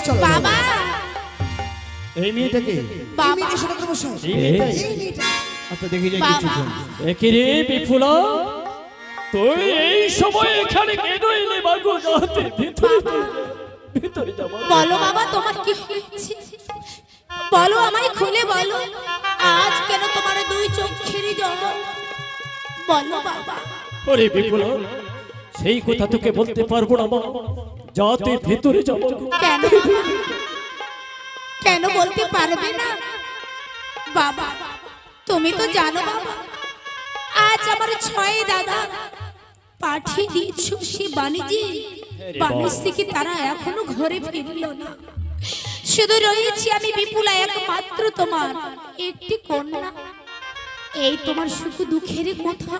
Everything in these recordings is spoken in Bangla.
বেশ চলো বাবা! এই মেয়েটাকে এই মেয়েটা মশাই। এই মেয়েটাই? এই মেয়েটা। আচ্ছা দেখি যাই বাবা। কিছুক্ষণ একিরে বিফুলা। তুই এই সময় এখানে কেন এলে বাগো? যাতে ভিতরে ভিতরে যাব বলো বাবা তোমার কি হয়েছে? বলো আমায় খুলে বলো। আজ কেন তোমার দুই চোখের জল? বলো বাবা। ওরে বিপুল সেই কথা তোকে বলতে পারব না মা। যাতে ভিতরে যাব কেন? কেন বলতে পারবে না? বাবা তুমি তো জানো বাবা আজ আমার ছয় দাদা পাঠিয়ে দিয়েছ সে বাণিজ্যে বাণিজ্য থেকে তারা এখনও ঘরে ফিরল না। শুধু রয়েছি আমি বিপুলা একমাত্র তোমার একটি কন্যা। এই তোমার সুখ দুঃখের কথা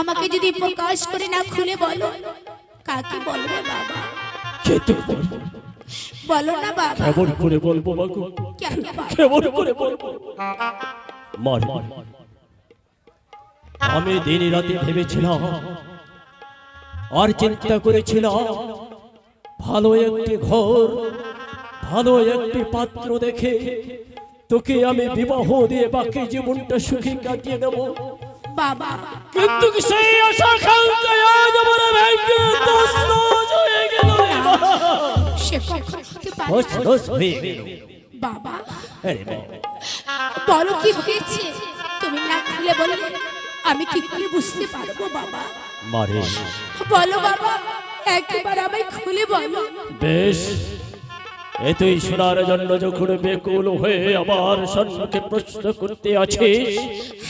আমাকে যদি প্রকাশ করে না খুলে বলো। কাকে বলবে বাবা। খেতে বলো? না বাবা। কেমন করে বলব কেমন করে বলব? মার। আমি দিন রাতে ভেবেছিলাম আর চিন্তা করেছিলাম ভালো একটি ঘর ভালো একটি পাত্র দেখে তোকে আমি বিবাহ দিয়ে বাকি জীবনটা সুখী কাটিয়ে দেব। বাবা। কিন্তু সেই আশা খালতে আজ আমার ভেঙে তছনছ হয়ে গেল? সে কখন হতে পারে? তছনছ হয়ে গেল। বাবা। আরে বলো কি হয়েছে? তুমি না খুলে বললে আমি কি করে বুঝতে পারব বাবা? মারে। বলো বাবা একবার আমায় খুলে বলো। বেশ। এতই শোনার জন্য যখন বেকুল হয়ে আমার সম্মুখে প্রশ্ন করতে আছিস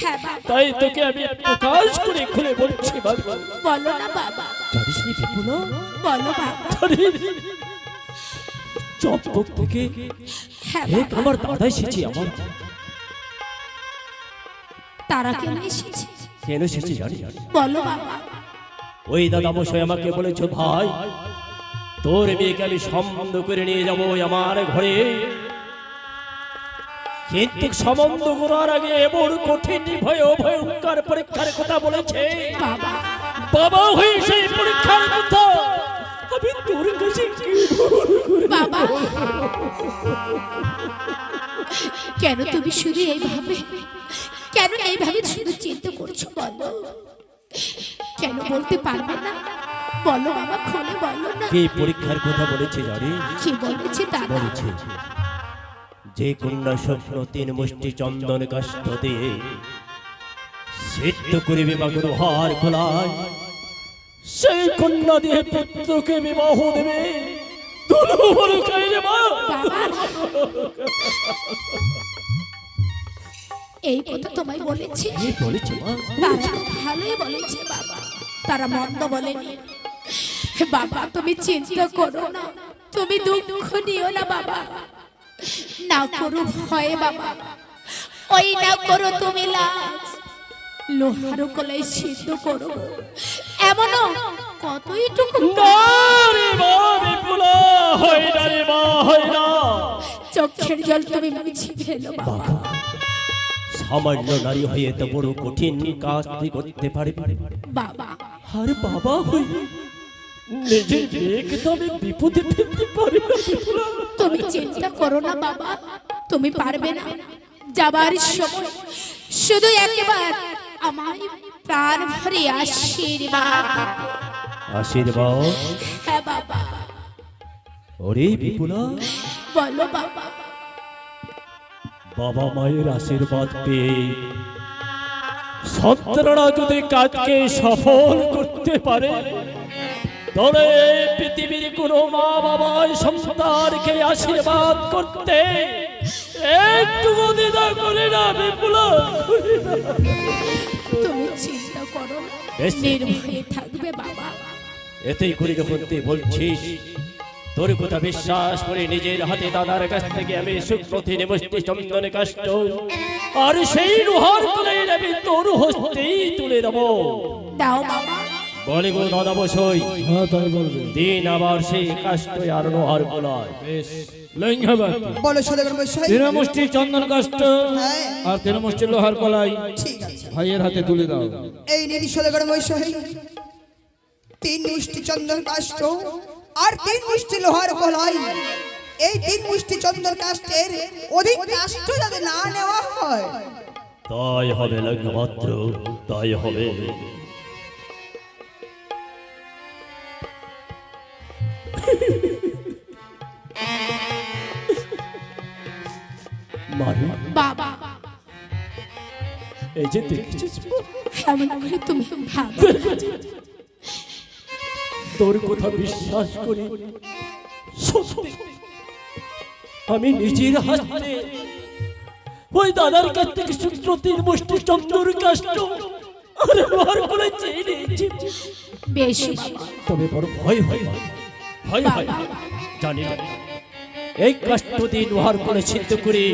হ্যাঁ তাই তোকে আমি প্রকাশ করে খুলে বলছি বাবা। বলো না বাবা। জানিস নি বিপুলা বলো বাবা। চম্পক থেকে হ্যাঁ এক আমার দাদা এসেছি আমার। তারা কেন এসেছে? কেন এসেছি জানি বলো বাবা। ওই দাদা মশাই আমাকে বলেছ ভাই তোর মেয়েকে আমি সম্বন্ধ করে নিয়ে যাব আমার ঘরে। কিন্তু সম্বন্ধ করার আগে এমন কঠিন ভয় ভয়ঙ্কর পরীক্ষার কথা বলেছে। বাবা। বাবা হয়ে সেই পরীক্ষার কথা আমি তোর কাছে বাবা। কেন তুমি শুধু এইভাবে কেন এইভাবে শুধু চিন্তা করছ বলো? কেন বলতে পারবে না? বলো বাবা খুলে বলো না। কি পরীক্ষার কথা বলেছে জানি? কি বলেছে তারা? বলেছে যে কন্যা স্বপ্ন তিন মুষ্টি চন্দন কাষ্ঠ দিয়ে সিদ্ধ করিবে মাগুর হার খোলায় সেই কন্যা দিয়ে পুত্রকে বিবাহ দেবে। এই কথা তোমায় বলেছে। বলেছে তারা তো ভালোই বলেছে বাবা। তারা মন্দ বলেনি। বাবা তুমি চিন্তা করো না। তুমি দুঃখ নিও না বাবা। না করো ভয় বাবা। ওই না করো তুমি লাজ। লোহার কলাই সিদ্ধ করো। এমনও কতইটুকু চোখের জল তুমি মুছে ফেলো বাবা। সামান্য নারী হয়ে এত বড় কঠিন কাজ তুই করতে পারবি? বাবা। আর বাবা হই নিজের মেয়েকে তো আমি বিপদে ফেলতে পারি। তুমি চিন্তা করো না বাবা। তুমি পারবে না। যাবার সময় শুধু একবার আমায় প্রাণ ভরে আশীর্বাদ আশীর্বাদ? হ্যাঁ বাবা। ওরে বিপুলা। বলো বাবা। বাবা মায়ের আশীর্বাদ পেয়ে সন্তানরা যদি কাজকে সফল করতে পারে তবে পৃথিবীর কোনো মা বাবার সন্তানকে আশীর্বাদ করতে একটু দ্বিধা করে না বিপুলা। তুমি চিন্তা করো নির্ভয়ে থাকবে বাবা। এতেই করে যখন তুই বলছিস তোর কথা বিশ্বাস করে নিজের হাতে দাদার কাছ থেকে আমি সুপ্রতি নিমষ্টি চন্দনে কাষ্ট আর সেই লোহার তুলে আমি তোর হস্তেই তুলে দেবো। দাও বাবা। বলে গো দাদা বসই দিন আবার সেই কাষ্ট আর লোহার গোলায় বেশ। লইঙ্গাবাদ বলো সদাগর তৃণমুষ্টি চন্দন কাষ্ট হ্যাঁ। আর তৃণমুষ্টি লোহার কলাই ভাইয়ের হাতে তুলে দাও। এই মশাই তিন মুষ্টি চন্দন কাষ্ঠ আর তিন মুষ্টি লোহার কলাই। এই তিন মুষ্টি চন্দন কাষ্টের অধিক কাষ্ট যাতে না নেওয়া হয়। তাই হবে লগ্নমাত্র তাই হবে বাবা। এই যে দেখেছিস? এমন করে তুমি ভাবো। তোর কথা বিশ্বাস করি। সত্যি। আমি নিজের হাতে ওই দাদার কাছ থেকে সূত্র তিন মুষ্টি চন্দ্র কাষ্ট আরে বার করে চেয়ে নিয়েছি। বেশ তবে বড় ভয় হয়। ভয় হয়। জানি না। এই কষ্ট দিন উহার করে সিদ্ধ করে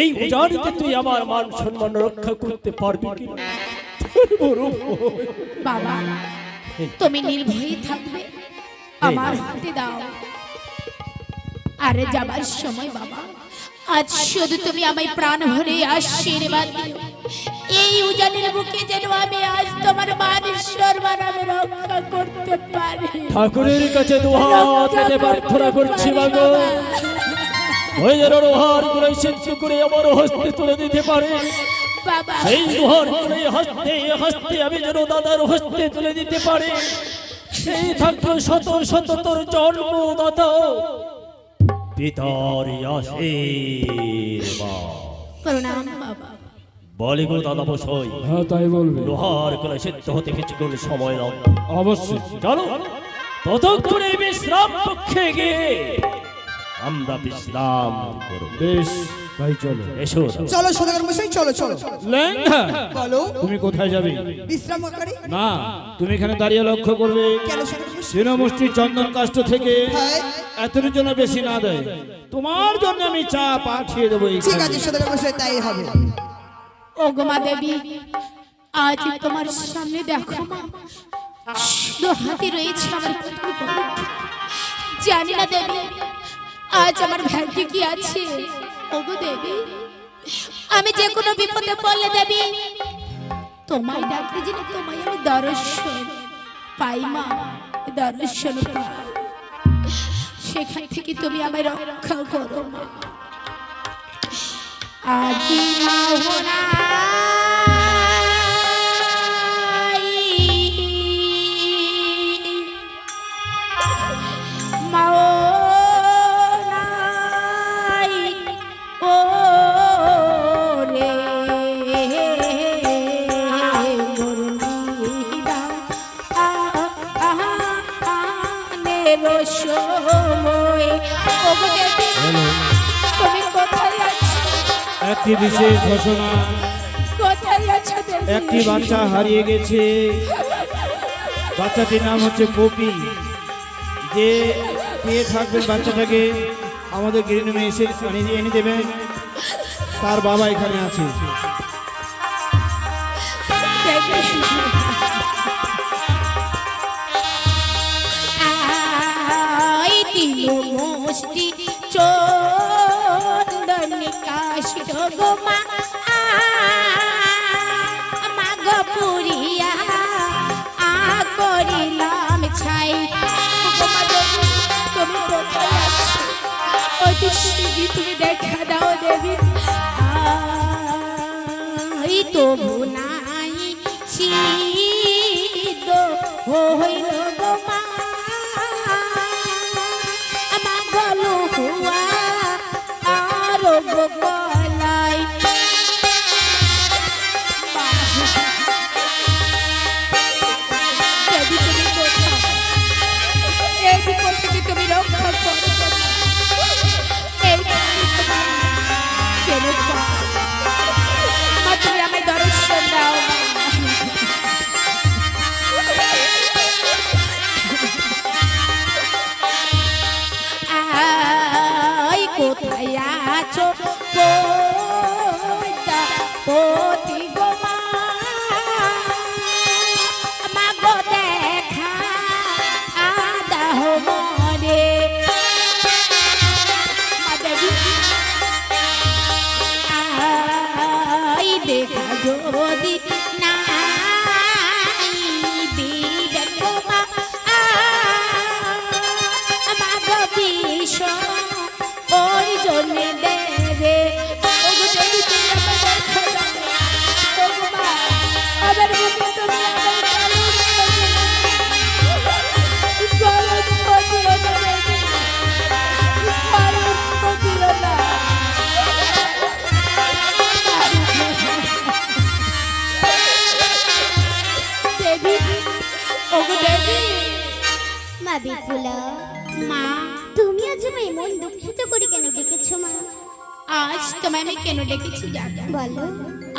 এই উজানিতে তুই আমার মান সম্মান রক্ষা করতে পারবি কি। বাবা তুমি নির্ভয়ে থাকবে। আমার হাতে দাও। আরে যাবার সময় বাবা আজ শুধু তুমি আমায় প্রাণ ভরে আশীর্বাদ দিও। এই উজানের বুকে যেন আমি আজ তোমার মান সম্মান আমি রক্ষা করতে পারি। ঠাকুরের কাছে দুহাত পেতে প্রার্থনা করছি বাগো ওই যেন লোহার করে সিদ্ধ করে আমার হস্তে তুলে দিতে পারে। সেই লোহার করে হস্তে হস্তে আমি যেন দাদার হস্তে তুলে দিতে পারে। সেই থাকল শত শত তোর জন্মদাতা। পিতার আশীর্বাদ। প্রণাম বাবা। বলে গো দাদা বসই হ্যাঁ তাই বলবে। লোহার করে সিদ্ধ হতে কিছুক্ষণ সময় নাও অবশ্যই। চলো ততক্ষণে বিশ্রাম কক্ষে গিয়ে আমরা বিশ্রাম করব। বেশ তাই চলো। এসো চলো সদাগর মশাই চলো চলো। লেঙ্গা বলো। তুমি কোথায় যাবে? বিশ্রাম করে না তুমি এখানে দাঁড়িয়ে লক্ষ্য করবে। কেন সদাগর চন্দন কাষ্ট থেকে হ্যাঁ। জন্য বেশি না দেয়। তোমার জন্য আমি চা পাঠিয়ে দেবো ঠিক। আছে সদাগর মশাই তাই হবে। ও গোমা দেবী, আজ তোমার সামনে দেখো মা শুধু হাতে রয়েছে আমার জানি না দেবী, আজ আমার ভাগ্যে কি আছে। ওগো দেবী, আমি যে কোনো বিপদে পড়লে দেবী, তোমায় ডাকলে যেন তোমায় আমি দর্শন পাই মা, দর্শন পাই। সেখান থেকে তুমি আমায় রক্ষা করো মা। আজি বাচ্চা হারিয়ে গেছে। বাচ্চাটির নাম হচ্ছে পপি। যে পেয়ে থাকবেন বাচ্চাটাকে, আমাদের গৃহণে এসে এনে দেবেন তার বাবা এখানে আছে। মুষ্টি চন্দন গোমা। অতি শিগগির তুমি দেখা দাও দেবী। আই তো নাই আছো বিপুলা মা তুমি আজ আমায় মন দুঃখিত করে কেন ডেকেছো মা? আজ তোমায় আমি কেন ডেকেছি বলো।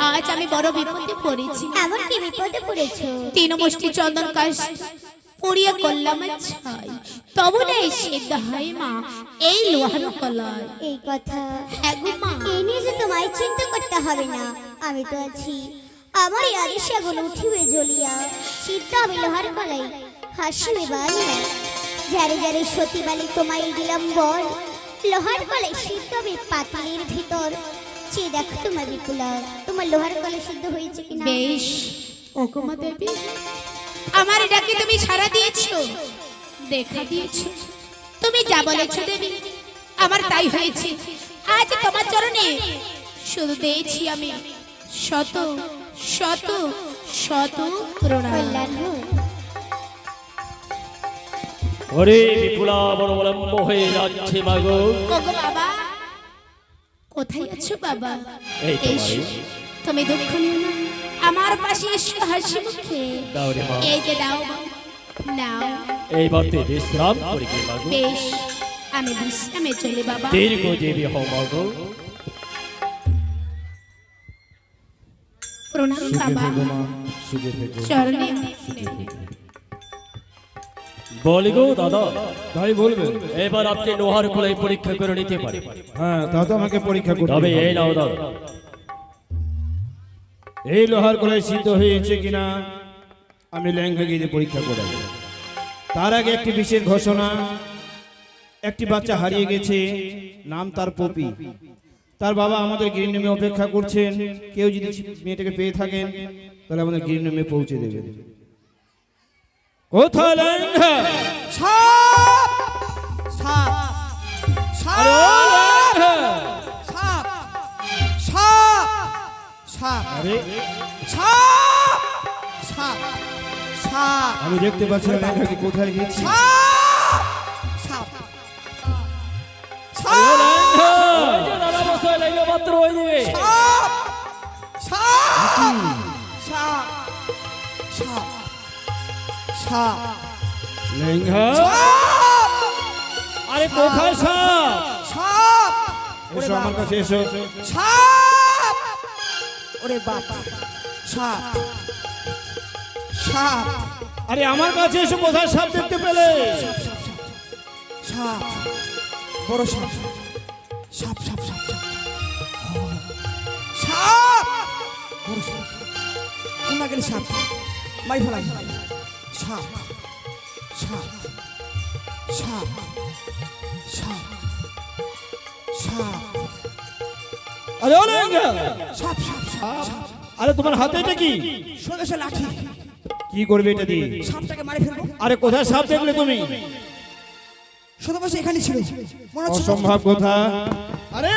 আজ আমি বড় বিপদে পড়েছি। এমন কি বিপদে পড়েছো? তিন মুষ্টি চন্দন কাশ পুড়িয়া করলাম ছাই। তবু নেই সিদ্ধ হয় মা এই লোহার কলায়। এই কথা হ্যাঁ মা। এই নিয়ে যে তোমায় চিন্তা করতে হবে না। আমি তো আছি। আমার আদেশাগুলো উঠিবে জ্বলিয়া। সিদ্ধ হবে লোহার কলাই। হাসিবে বানিয়া যারে যারে সতী বালি তোমায় দিলাম বল লোহার কলাই সিদ্ধ হবে পাতিলের ভিতর। চেয়ে দেখো তোমার বিপুলা তোমার লোহার কলাই সিদ্ধ হয়েছে কিনা? বেশ ওকুমা দেবী আমার ডাকে তুমি সারা দিয়েছ। দেখা দিয়েছ। তুমি যা বলেছ দেবী আমার তাই হয়েছে। আজ তোমার চরণে শুধু দিয়েছি আমি। শত শত শত প্রণাম। ওরে বিপুলা বড় অবলম্ব হয়ে যাচ্ছে মাগো বাবা কোথায় আছো বাবা? এই তুমি দুঃখ নিও না আমার পাশে এসো হাসি মুখে। দাও রে মা। এই যে দাও নাও এইবার তুই বিশ্রাম করি গে মাগো বেশ আমি বিশ্রামে চলি বাবা। দীর্ঘ জীবী হও মাগো প্রণাম বাবা। সুখে থেকো। চরণে। বলি গো দাদা। তাই বলবেন এবার আপনি লোহার খোলাই পরীক্ষা করে নিতে পারে হ্যাঁ দাদা আমাকে পরীক্ষা করতে তবে হবে। এই নাও দাদা। এই লোহার কলাই সিদ্ধ হয়েছে কিনা আমি ল্যাংঘা গিয়ে পরীক্ষা করে তার আগে একটি বিশেষ ঘোষণা। একটি বাচ্চা হারিয়ে গেছে নাম তার পপি। তার বাবা আমাদের গিরিনেমে অপেক্ষা করছেন। কেউ যদি মেয়েটাকে পেয়ে থাকেন তাহলে আমাদের গিরিনেমে পৌঁছে দেবেন ল্যাংঘা সাপ! সাপ! সাপ! সাপ! সাপ! সাপ! আরে। সাপ! সাপ! সাপ! আমি দেখতে পাচ্ছি না ল্যাংঘাকে কোথায় গেছি? সাপ! সাপ! সাপ! ওই যে দাদা মাত্র ওই দিকে সাপ! সাপ! সাপ সাপ আরে কোথায় সাপ সাপ এসো আমার কাছে এসো। সাপ ওরে বাবা। সাপ সাপ আরে আমার কাছে এসো কোথায় সাপ দেখতে পেলে? সাপ বড় সাপ। সাপ সাপ সাপ সাপ সাপ বড় সাপ। কোন গেলে সাপ। মারি ফেলাই। সাপ সাপ সাপ সাপ সাপ আরে ও সাপ সাপ সাপ সাপ আরে তোমার হাতে এটা কি? লাঠি। কি করবে এটা দিয়ে? সাপটাকে মারি ফেলব। আরে কোথায় সাপ দেখলে তুমি? বসে এখানে ছিল। মনে হচ্ছে অসম্ভব কথা। আরে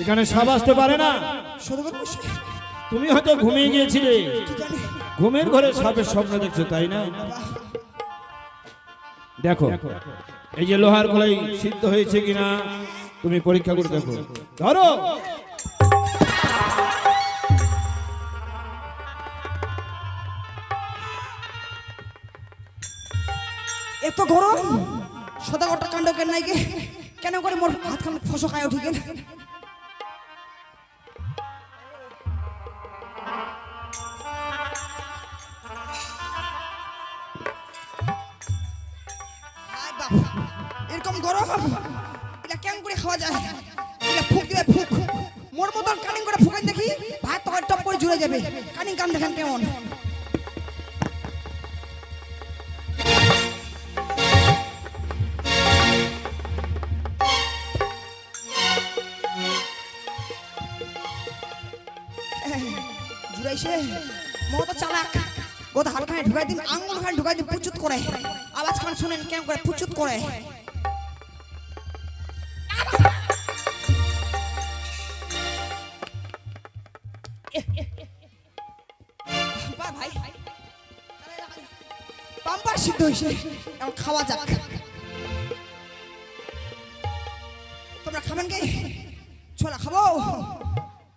এখানে সাপ আসতে পারে না। তুমি হয়তো ঘুমিয়ে গিয়েছিলে। কি জানি। ঘুমের ঘরে সাপের স্বপ্ন দেখছ, তাই না? দেখো, এই যে লোহার গলায় সিদ্ধ হয়েছে কিনা, তুমি পরীক্ষা করে দেখো। ধরো। এত গরম? গোটা কাণ্ড কেন নাই কেন করে মোর হাত খান ফসকায় উঠি গেল ফুক দিবে ফুক। মোর মতন কানিং করে ফুকাই দেখি, ভাত তখন টপ করে জুড়ে যাবে। কানিং কান দেখেন কেমন। জুড়াইছে। মত চালাক। গোদ হালখানে ঢুকাই দিন আঙ্গুল খানে ঢুকাই দিন পুচুত করে। আওয়াজ খান শুনেন কেমন করে পুচুত করে। পাম্পার সিদ্ধ হয়েছে। এখন খাওয়া যাক। তোমরা খাবেন কে? ছোলা খাব?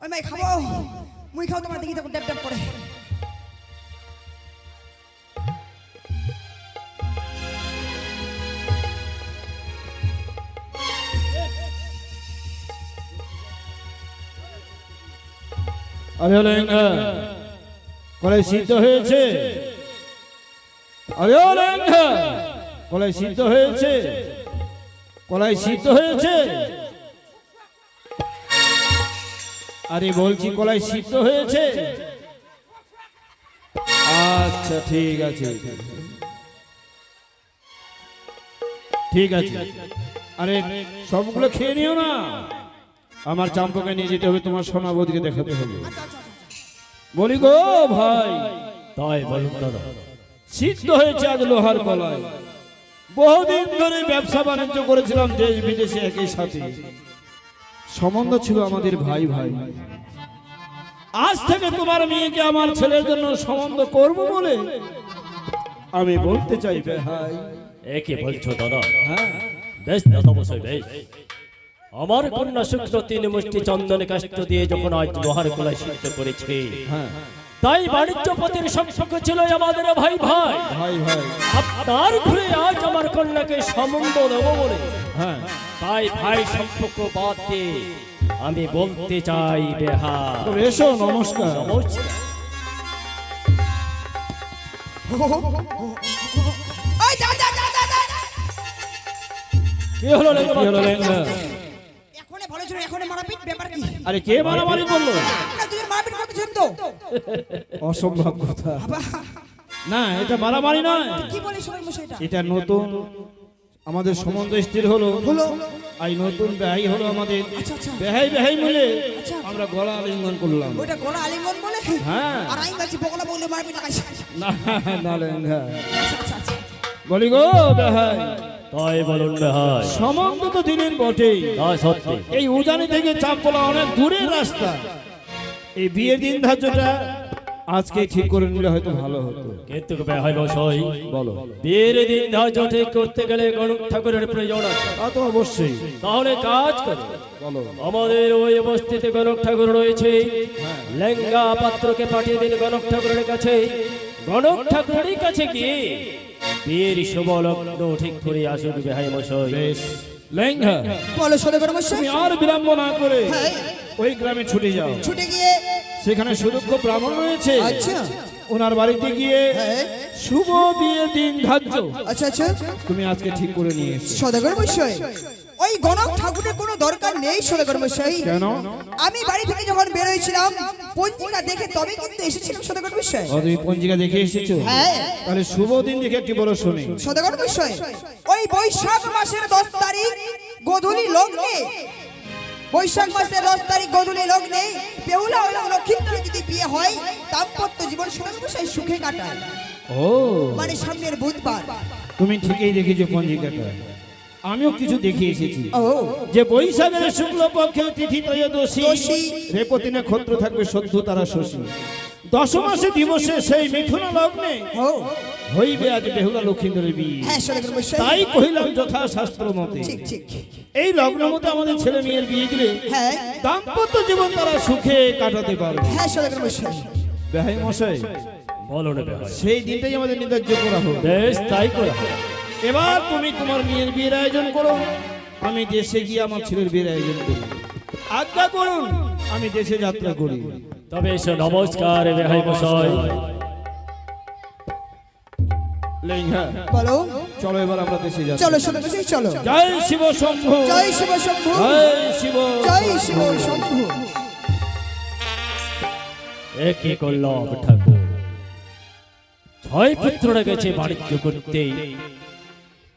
ওই মাই খাব। মুই খাও তোমার দেখি তখন ড্যাপ ড্যাপ করে। আরে লেঙ্গা কলেজ সিদ্ধ হয়েছে। আরে কলাই সিদ্ধ হয়েছে। কলাই সিদ্ধ হয়েছে। আরে বলছি কলাই সিদ্ধ হয়েছে। আচ্ছা ঠিক আছে। ঠিক আছে। আরে সবগুলো খেয়ে নিও না। আমার চাম্পকে নিয়ে যেতে হবে, তোমার সোনাবতীকে দেখাতে হবে। বলি গো ভাই। তাই বলুন দাদা। সিদ্ধ হয়েছে আজ লোহার কলায় বহুদিন ধরে ব্যবসা বাণিজ্য করেছিলাম দেশ বিদেশে একই সাথে। সম্বন্ধ ছিল আমাদের ভাই ভাই। আজ থেকে তোমার মেয়েকে আমার ছেলের জন্য সম্বন্ধ করব বলে আমি বলতে চাই ভাই। একে বলছো দাদা? হ্যাঁ। বেশ দাদা বসে বেশ। আমার কন্যা শুক্র তিন মুষ্টি চন্দন কাষ্ট দিয়ে যখন আজ লোহার কলাই সিদ্ধ করেছে হ্যাঁ। তাই বাণিজ্যপতির সম্পর্ক ছিল আমাদের ভাই ভাই। ভাই ভাই। আপনার ঘুরে আজ আমার কন্যাকে সম্বন্ধ দেবো বলে। হ্যাঁ। তাই ভাই সম্পর্ক বাদ দিয়ে আমি বলতে চাই বেহা এসো নমস্কার। নমস্কার। কি হলো রে কি হলো এখনে ভালো ছিল এখনে মারাপিট ব্যাপার কি? আরে কে মারামারি করল? আপনারা দুজন মারাপিট করতেছেন তো। অসম্ভব কথা না এটা মারামারি নয়। কি বলে শোনার বিষয়টা এটা নতুন আমাদের সম্বন্ধ স্থির হলো। হলো। এই নতুন বেহাই হলো আমাদের। আচ্ছা আচ্ছা। বেহাই বেহাই মিলে আচ্ছা। আমরা গলা আলিঙ্গন করলাম। ওইটা গলা আলিঙ্গন বলে? হ্যাঁ। আর আমি বলছি বগলা বলে মারপিট লাগাইছে না না লেঙ্গা বলি গো বেহাই। তাই বলুন বেহাই। সম্বন্ধ তো দিলেন বটেই। তাই সত্যি। এই উজানি থেকে চাপলা অনেক দূরের রাস্তা। এই বিয়ের দিন ধার্যটা আজকে ঠিক করে নিলে হয়তো ভালো হতো। কিন্তু মশাই। বলো। বিয়ের দিন ধার্য ঠিক করতে গেলে গণক ঠাকুরের প্রয়োজন আছে। তা তো অবশ্যই। তাহলে কাজ করে। বলো। আমাদের ওই অবস্থিত গণক ঠাকুর রয়েছে। লেঙ্গা পাত্রকে পাঠিয়ে দিন গণক ঠাকুরের কাছে। গণক ঠাকুরের কাছে গিয়ে বিয়ের শুভ লগ্ন ঠিক করে আসুন বেহাই মশাই। বেশ। লেঙ্গা বলো সদগর মশাই তুমি আর বিলম্ব না করে হ্যাঁ। ওই গ্রামে ছুটে যাও। ছুটে গিয়ে সেখানে সুদক্ষ ব্রাহ্মণ রয়েছে। আচ্ছা। ওনার বাড়িতে গিয়ে হ্যাঁ। শুভ বিয়ে দিন ধার্য। আচ্ছা আচ্ছা। তুমি আজকে ঠিক করে নিয়ে সদাগর মশাই ওই গণক ঠাকুরের কোনো দরকার নেই সদাগর মশাই। কেন? আমি বাড়ি থেকে যখন বেরোয়েছিলাম পঞ্জিকা দেখে তবে কিন্তু এসেছিলাম সদাগর মশাই। ও তুমি পঞ্জিকা দেখে এসেছ? হ্যাঁ। তাহলে শুভ দিন দেখে একটি বড় শুনি। সদাগর মশাই ওই বৈশাখ মাসের দশ তারিখ গোধূলি লগ্নে। বৈশাখ মাসের দশ তারিখ গোধূলি লগ্নে বেহুলা এবং লক্ষ্মীন্দর যদি বিয়ে হয় দাম্পত্য জীবন সদাগর মশাই সুখে কাটায়। ও। মানে সামনের বুধবার। তুমি ঠিকই দেখেছ পঞ্জিকাটা। আমিও কিছু দেখে এসেছি। যে বৈশাখের শুক্ল পক্ষে তিথি ত্রয়োদশী দোষী। রেপতি নক্ষত্র থাকবে সদ্য তারা শশী। দশমাসে দিবসে সেই মিথুন লগ্নে ও। হইবে আজ বেহুলা লক্ষ্মীন্দরের বিয়ে হ্যাঁ তাই কহিলাম যথা শাস্ত্র মতে। ঠিক ঠিক। এই লগ্ন মতে আমাদের ছেলে মেয়ের বিয়ে দিলে হ্যাঁ। দাম্পত্য জীবন তারা সুখে কাটাতে পারবে। হ্যাঁ বেহাই মশাই সেই দিনটাই আমাদের নির্ধার্য করা হোক। বেশ তাই করা এবার তুমি তোমার মেয়ের বিয়ের আয়োজন করো। আমি দেশে গিয়ে আমার ছেলের বিয়ের আয়োজন করি। আজ্ঞা করুন আমি দেশে যাত্রা করি। তবে এসো নমস্কার বেহাই মশাই। লেঙ্গা বলো। চলো এবার আমরা দেশে যাচ্ছি চলো চলো। জয় শিব শম্ভু। জয় শিব শম্ভু। জয় শিব জয় শিব শম্ভু। এ কি করলাম ঠাকুর। ছয় পুত্ররা গেছে বাণিজ্য করতে।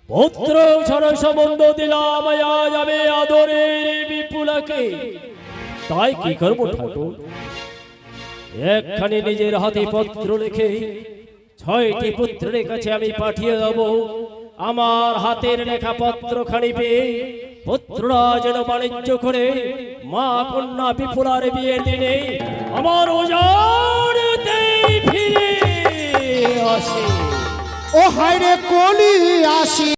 পুত্র ছাড়া সম্বন্ধ দিলাম আমি আদরের বিপুলাকে। তাই কি করব ঠাকুর? একখানি নিজের হাতে পত্র লিখে ছয়টি পুত্রের কাছে আমি পাঠিয়ে দেব। আমার হাতের লেখা পত্র খানি পেয়ে পুত্ররা যেন বাণিজ্য করে মা কন্যা বিপুলার বিয়ের দিনে আমার ওজানতে ফিরে আসে। ও হায়রে কলি আসি।